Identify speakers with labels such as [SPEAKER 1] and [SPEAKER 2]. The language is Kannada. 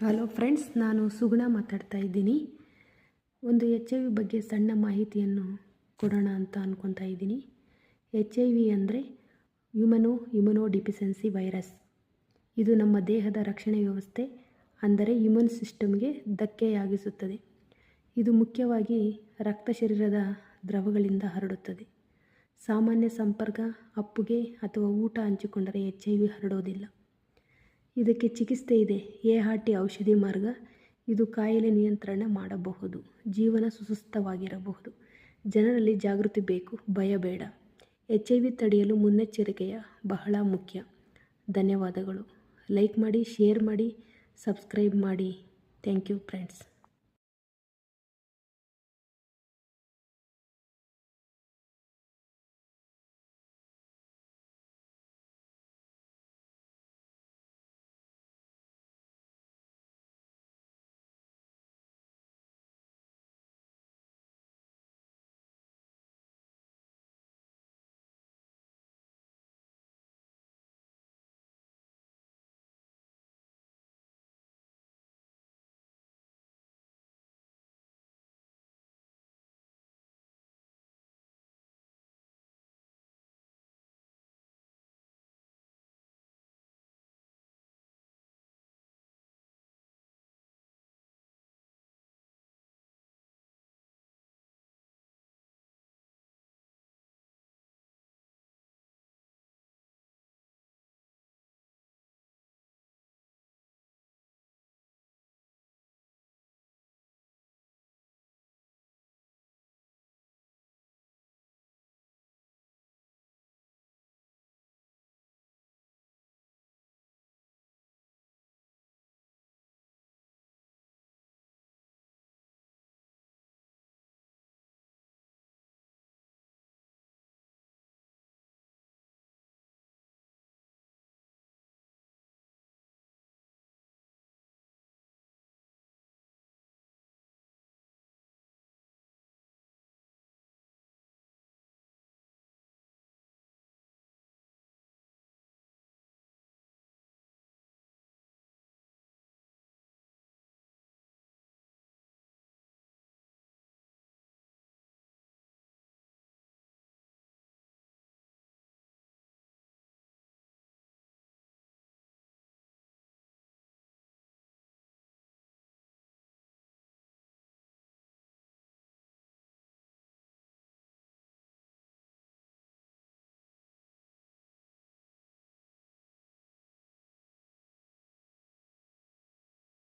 [SPEAKER 1] ಹಲೋ ಫ್ರೆಂಡ್ಸ್ ನಾನು ಸುಗುಣ ಮಾತಾಡ್ತಾ ಇದ್ದೀನಿ. ಒಂದು ಎಚ್ ಐ ವಿ ಬಗ್ಗೆ ಸಣ್ಣ ಮಾಹಿತಿಯನ್ನು ಕೊಡೋಣ ಅಂತ ಅಂದ್ಕೊತಾ ಇದ್ದೀನಿ. ಎಚ್ ಐ ವಿ ಅಂದರೆ ಹ್ಯುಮನೋ ಹ್ಯುಮನೋ ಡಿಫಿಸೆನ್ಸಿ ವೈರಸ್ ಇದು ನಮ್ಮ ದೇಹದ ರಕ್ಷಣೆ ವ್ಯವಸ್ಥೆ, ಅಂದರೆ ಇಮ್ಯೂನ್ ಸಿಸ್ಟಮ್ಗೆ ಧಕ್ಕೆಯಾಗಿಸುತ್ತದೆ. ಇದು ಮುಖ್ಯವಾಗಿ ರಕ್ತ ಶರೀರದ ದ್ರವಗಳಿಂದ ಹರಡುತ್ತದೆ. ಸಾಮಾನ್ಯ ಸಂಪರ್ಕ, ಅಪ್ಪುಗೆ ಅಥವಾ ಊಟ ಹಂಚಿಕೊಂಡರೆ ಎಚ್ ಐ ವಿ ಹರಡೋದಿಲ್ಲ. ಇದಕ್ಕೆ ಚಿಕಿತ್ಸೆ ಇದೆ. ಎ ಆರ್ ಟಿ ಔಷಧಿ ಮಾರ್ಗ. ಇದು ಕಾಯಿಲೆ ನಿಯಂತ್ರಣ ಮಾಡಬಹುದು. ಜೀವನ ಸುಸುಸ್ಥವಾಗಿರಬಹುದು ಜನರಲ್ಲಿ ಜಾಗೃತಿ ಬೇಕು. ಭಯ ಬೇಡ. ಎಚ್ ಐ ವಿ ತಡೆಯಲು ಮುನ್ನೆಚ್ಚರಿಕೆಯ ಬಹಳ ಮುಖ್ಯ. ಧನ್ಯವಾದಗಳು. ಲೈಕ್ ಮಾಡಿ, ಶೇರ್ ಮಾಡಿ, ಸಬ್ಸ್ಕ್ರೈಬ್ ಮಾಡಿ. Thank you, friends.